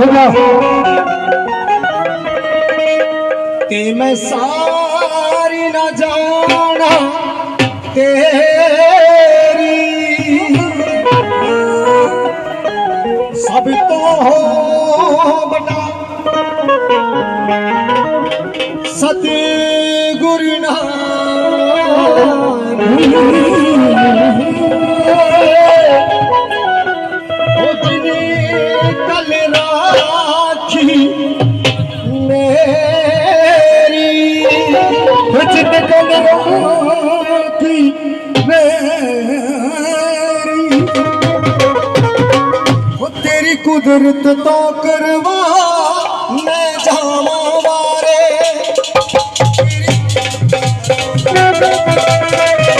ਹੋਗਾ। ਤੇ ਮੈਂ ਸਾਰੀ ਨਾ ਜਾਣਾ ਤੇਰੀ। ਸਭ ਤੋਂ ਹੋ ਬਟਾ ਮੇਰੀ ਹੁਜਤ ਕਲਵਾਤੀ ਤੇਰੀ ਕੁਦਰਤ ਤੋਂ ਕਰਵਾ ਮੈਂ ਜਾਵਾਂ ਵਾਰੇ। ਤੇਰੀ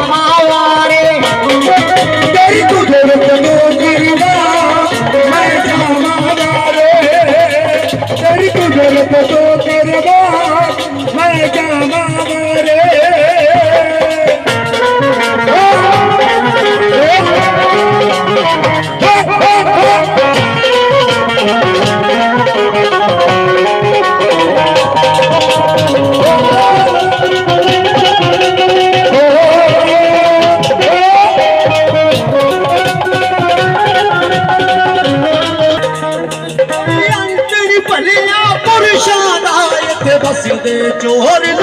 মাওয়ারে তেরি তুঝে রূপ চোহরিল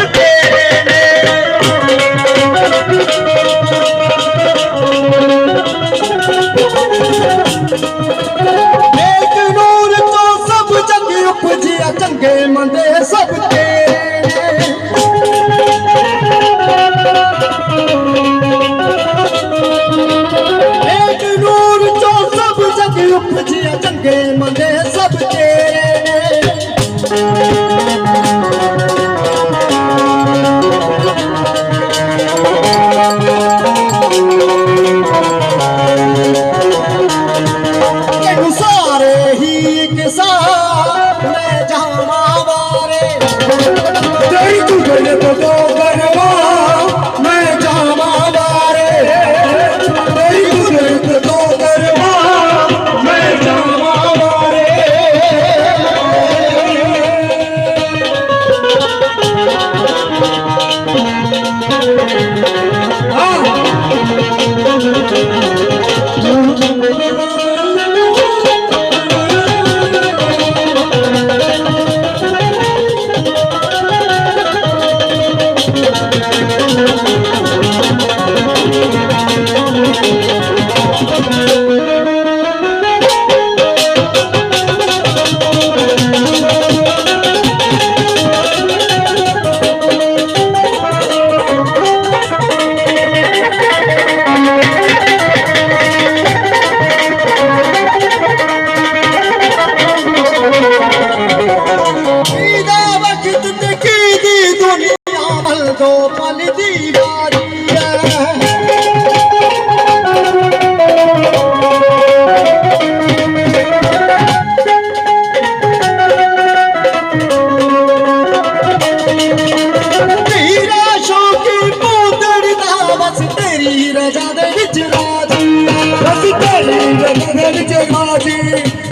ਵਿੱਚ ਬਾਜੀ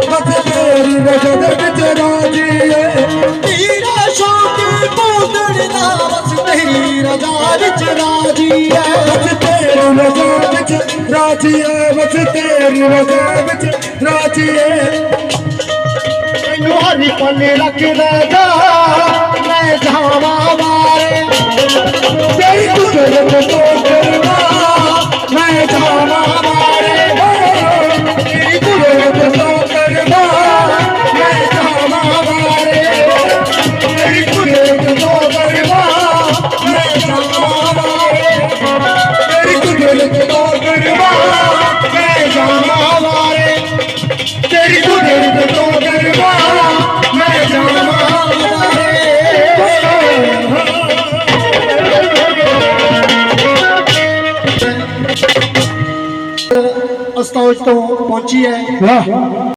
ਮੱਥੇ ਤੇਰੀ ਰਗਦ ਵਿੱਚ ਰਾਜੀ ਤੇਰਾ ਸ਼ੌਕ ਪੂਦਣ ਦਾ ਵਸ ਤੇਰੀ ਰਜ਼ਾ ਵਿੱਚ ਰਾਜੀ ਐ ਮੱਥੇ ਤੇਰੀ ਰਜ਼ਾ ਵਿੱਚ ਰਾਜੀ ਐ ਮੱਥੇ ਤੇਰੀ ਰਜ਼ਾ ਵਿੱਚ ਰਾਜੀ ਐ ਮੈਨੂੰ ਹਰੀ ਪੱਲੇ ਰੱਖਦਾ ਜਾ, ਮੈਂ ਜਾਵਾਂ ਮਾਰੇ ਤੇਰੀ ਕੁਦਰਤ ਤੋਂ ਕਰਵਾ ਮੈਂ ਜਾਵਾਂ ਮਾਰੇ ਤੋਂ ਪਹੁੰਚੀ ਹੈ।